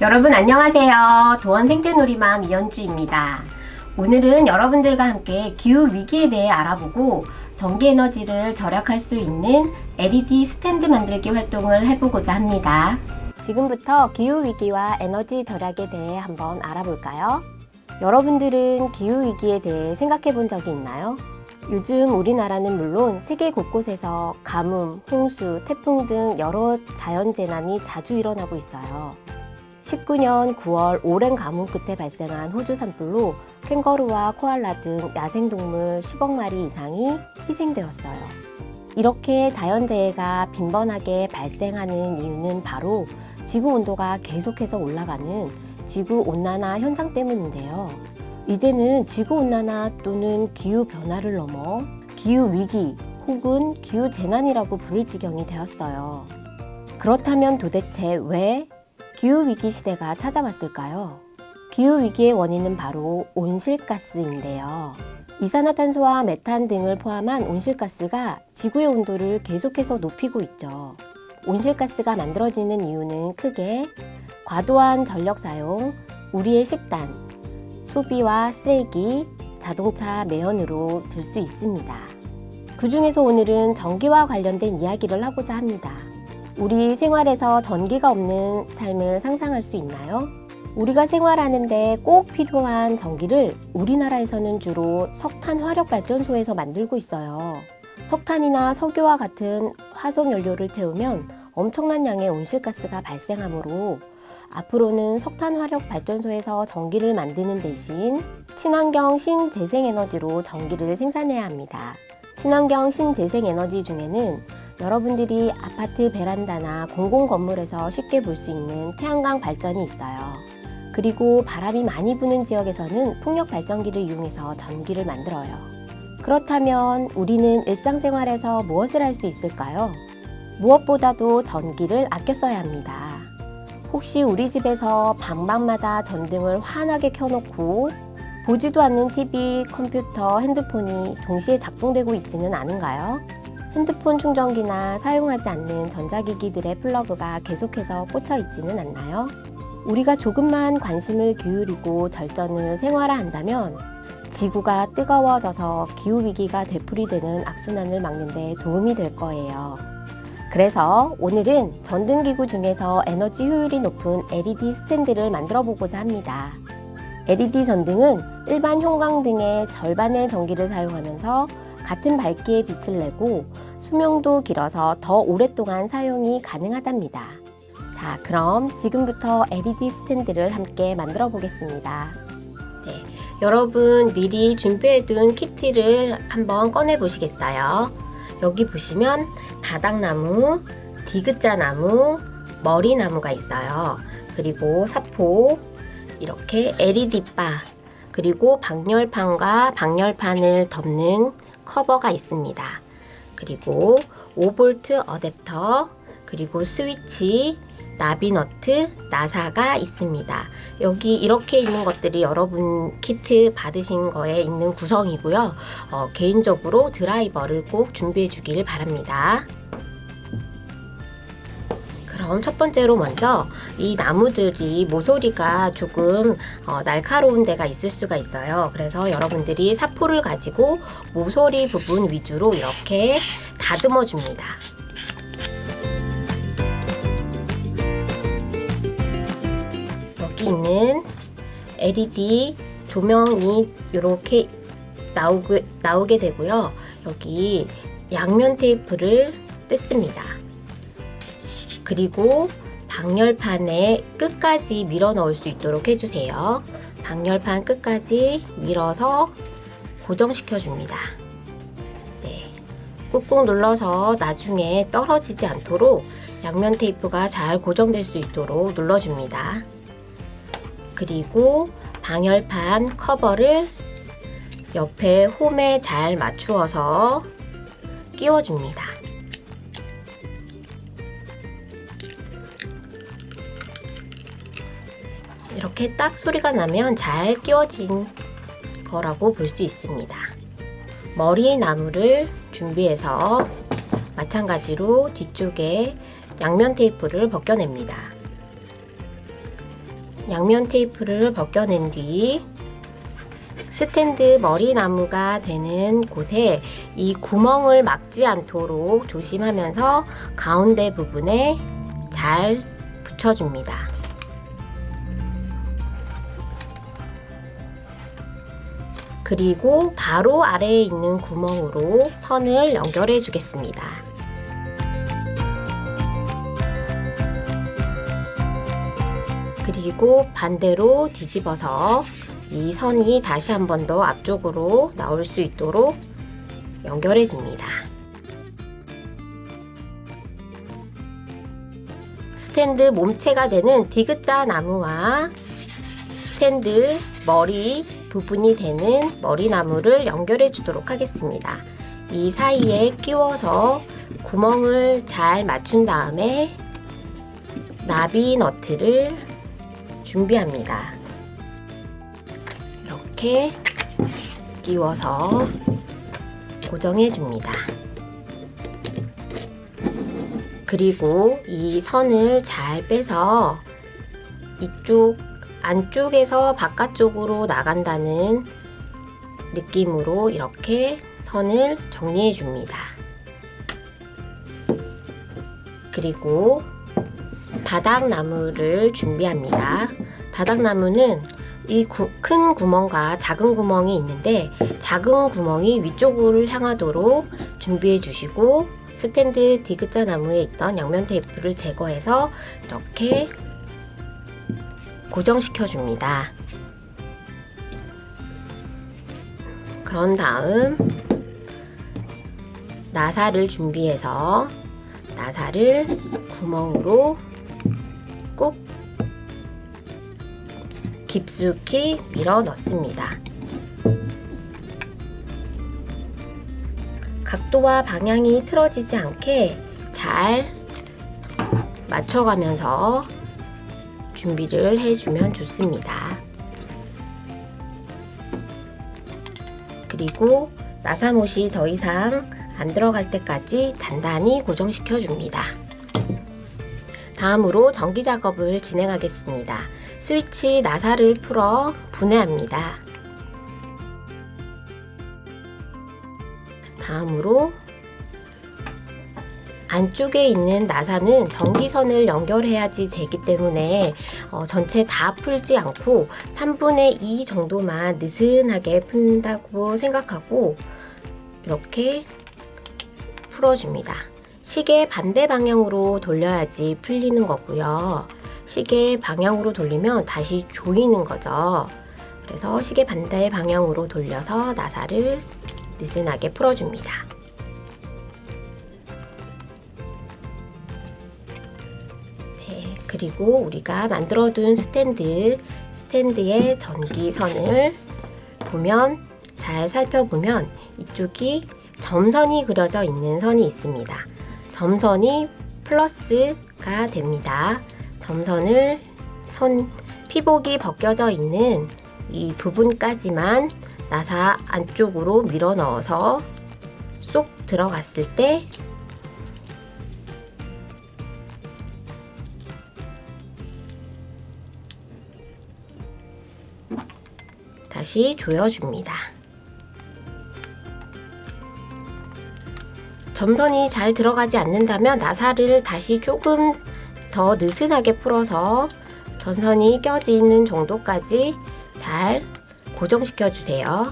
여러분 안녕하세요. 도원 생태놀이맘 이현주입니다. 오늘은 여러분들과 함께 기후 위기에 대해 알아보고 전기 에너지를 절약할 수 있는 LED 스탠드 만들기 활동을 해보고자 합니다. 지금부터 기후 위기와 에너지 절약에 대해 한번 알아볼까요? 여러분들은 기후 위기에 대해 생각해 본 적이 있나요? 요즘 우리나라는 물론 세계 곳곳에서 가뭄, 홍수, 태풍 등 여러 자연재난이 자주 일어나고 있어요. 19년 9월 오랜 가뭄 끝에 발생한 호주 산불로 캥거루와 코알라 등 야생동물 10억 마리 이상이 희생되었어요. 이렇게 자연재해가 빈번하게 발생하는 이유는 바로 지구 온도가 계속해서 올라가는 지구 온난화 현상 때문인데요. 이제는 지구 온난화 또는 기후 변화를 넘어 기후 위기 혹은 기후 재난이라고 부를 지경이 되었어요. 그렇다면 도대체 왜 기후 위기 시대가 찾아왔을까요? 기후 위기의 원인은 바로 온실가스인데요. 이산화탄소와 메탄 등을 포함한 온실가스가 지구의 온도를 계속해서 높이고 있죠. 온실가스가 만들어지는 이유는 크게 과도한 전력 사용, 우리의 식단, 소비와 쓰레기, 자동차 매연으로 들 수 있습니다. 그 중에서 오늘은 전기와 관련된 이야기를 하고자 합니다. 우리 생활에서 전기가 없는 삶을 상상할 수 있나요? 우리가 생활하는데 꼭 필요한 전기를 우리나라에서는 주로 석탄 화력 발전소에서 만들고 있어요. 석탄이나 석유와 같은 화석 연료를 태우면 엄청난 양의 온실가스가 발생하므로 앞으로는 석탄 화력 발전소에서 전기를 만드는 대신 친환경 신재생에너지로 전기를 생산해야 합니다. 친환경 신재생에너지 중에는 여러분들이 아파트 베란다나 공공 건물에서 쉽게 볼 수 있는 태양광 발전이 있어요. 그리고 바람이 많이 부는 지역에서는 풍력 발전기를 이용해서 전기를 만들어요. 그렇다면 우리는 일상생활에서 무엇을 할 수 있을까요? 무엇보다도 전기를 아껴 써야 합니다. 혹시 우리 집에서 방방마다 전등을 환하게 켜놓고 보지도 않는 TV, 컴퓨터, 핸드폰이 동시에 작동되고 있지는 않은가요? 핸드폰 충전기나 사용하지 않는 전자기기들의 플러그가 계속해서 꽂혀 있지는 않나요? 우리가 조금만 관심을 기울이고 절전을 생활화한다면 지구가 뜨거워져서 기후위기가 되풀이되는 악순환을 막는 데 도움이 될 거예요. 그래서 오늘은 전등기구 중에서 에너지 효율이 높은 LED 스탠드를 만들어 보고자 합니다. LED 전등은 일반 형광등의 절반의 전기를 사용하면서 같은 밝기의 빛을 내고 수명도 길어서 더 오랫동안 사용이 가능하답니다. 자, 그럼 지금부터 LED 스탠드를 함께 만들어 보겠습니다. 네, 여러분 미리 준비해둔 키트를 한번 꺼내 보시겠어요? 여기 보시면 바닥나무, 디귿자나무, 머리나무가 있어요. 그리고 사포, 이렇게 LED-바, 그리고 방열판과 방열판을 덮는 커버가 있습니다. 그리고 5V 어댑터, 그리고 스위치, 나비 너트, 나사가 있습니다. 여기 이렇게 있는 것들이 여러분 키트 받으신 거에 있는 구성이고요. 어, 개인적으로 드라이버를 꼭 준비해 주길 바랍니다. 그럼 첫 번째로 먼저 이 나무들이 모서리가 조금 어, 날카로운 데가 있을 수가 있어요. 그래서 여러분들이 사포를 가지고 모서리 부분 위주로 이렇게 다듬어 줍니다. 여기 있는 LED 조명이 이렇게 나오게, 나오게 되고요. 여기 양면 테이프를 뜯습니다. 그리고 방열판에 끝까지 밀어 넣을 수 있도록 해주세요. 방열판 끝까지 밀어서 고정시켜 줍니다. 네. 꾹꾹 눌러서 나중에 떨어지지 않도록 양면 테이프가 잘 고정될 수 있도록 눌러줍니다. 그리고 방열판 커버를 옆에 홈에 잘 맞추어서 끼워줍니다. 이렇게 딱 소리가 나면 잘 끼워진 거라고 볼 수 있습니다. 머리 나무를 준비해서 마찬가지로 뒤쪽에 양면 테이프를 벗겨냅니다. 양면 테이프를 벗겨낸 뒤 스탠드 머리 나무가 되는 곳에 이 구멍을 막지 않도록 조심하면서 가운데 부분에 잘 붙여줍니다. 그리고 바로 아래에 있는 구멍으로 선을 연결해 주겠습니다. 그리고 반대로 뒤집어서 이 선이 다시 한 번 더 앞쪽으로 나올 수 있도록 연결해 줍니다. 스탠드 몸체가 되는 디귿자 나무와 스탠드 머리 부분이 되는 머리나무를 연결해 주도록 하겠습니다. 이 사이에 끼워서 구멍을 잘 맞춘 다음에 나비 너트를 준비합니다. 이렇게 끼워서 고정해 줍니다. 그리고 이 선을 잘 빼서 이쪽 안쪽에서 바깥쪽으로 나간다는 느낌으로 이렇게 선을 정리해 줍니다. 그리고 바닥나무를 준비합니다. 바닥나무는 이 큰 구멍과 작은 구멍이 있는데 작은 구멍이 위쪽으로 향하도록 준비해 주시고 스탠드 디귿자 나무에 있던 양면 테이프를 제거해서 이렇게 고정시켜 줍니다. 그런 다음 나사를 준비해서 나사를 구멍으로 꾹 깊숙이 밀어 넣습니다. 각도와 방향이 틀어지지 않게 잘 맞춰가면서 준비를 해주면 좋습니다. 그리고 나사못이 더 이상 안 들어갈 때까지 단단히 고정시켜 줍니다. 다음으로 전기 작업을 진행하겠습니다. 스위치 나사를 풀어 분해합니다. 다음으로 안쪽에 있는 나사는 전기선을 연결해야지 되기 때문에 어, 전체 다 풀지 않고 3분의 2 정도만 느슨하게 푼다고 생각하고 이렇게 풀어줍니다. 시계 반대 방향으로 돌려야지 풀리는 거고요. 시계 방향으로 돌리면 다시 조이는 거죠. 그래서 시계 반대 방향으로 돌려서 나사를 느슨하게 풀어줍니다. 그리고 우리가 만들어둔 스탠드, 스탠드의 전기선을 보면 잘 살펴보면 이쪽이 점선이 그려져 있는 선이 있습니다. 점선이 플러스가 됩니다. 점선을 선 피복이 벗겨져 있는 이 부분까지만 나사 안쪽으로 밀어 넣어서 쏙 들어갔을 때 다시 조여줍니다. 점선이 잘 들어가지 않는다면 나사를 다시 조금 더 느슨하게 풀어서 전선이 껴지는 정도까지 잘 고정시켜 주세요.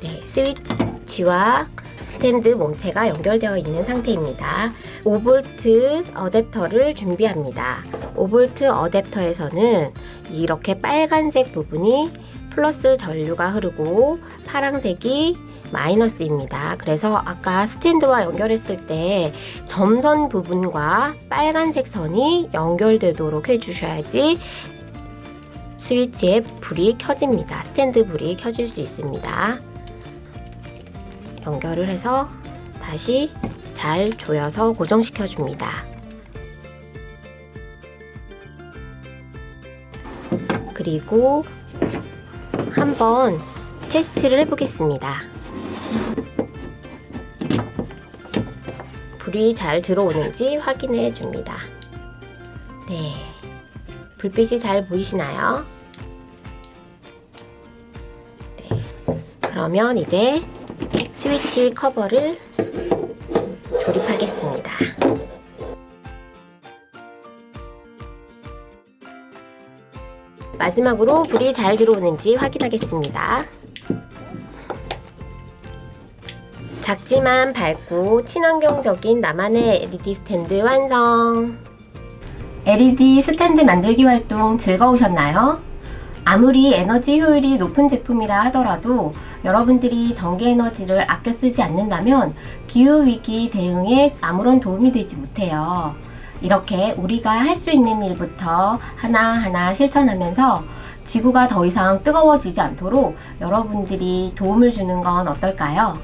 네, 스위치와 스탠드 몸체가 연결되어 있는 상태입니다. 5V 어댑터를 준비합니다. 5V 어댑터에서는 이렇게 빨간색 부분이 플러스 전류가 흐르고 파란색이 마이너스입니다. 그래서 아까 스탠드와 연결했을 때 점선 부분과 빨간색 선이 연결되도록 해주셔야지 스위치에 불이 켜집니다. 스탠드 불이 켜질 수 있습니다. 연결을 해서 다시 잘 조여서 고정시켜 줍니다. 그리고 한번 테스트를 해보겠습니다. 불이 잘 들어오는지 확인해 줍니다. 네. 불빛이 잘 보이시나요? 네. 그러면 이제 스위치 커버를 조립하겠습니다. 마지막으로 불이 잘 들어오는지 확인하겠습니다. 작지만 밝고 친환경적인 나만의 LED 스탠드 완성! LED 스탠드 만들기 활동 즐거우셨나요? 아무리 에너지 효율이 높은 제품이라 하더라도 여러분들이 전기 에너지를 아껴 쓰지 않는다면 기후 위기 대응에 아무런 도움이 되지 못해요. 이렇게 우리가 할 수 있는 일부터 하나하나 실천하면서 지구가 더 이상 뜨거워지지 않도록 여러분들이 도움을 주는 건 어떨까요?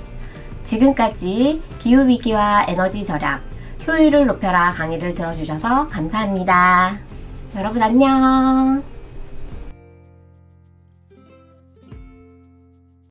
지금까지 기후위기와 에너지 절약, 효율을 높여라 강의를 들어주셔서 감사합니다. 여러분 안녕!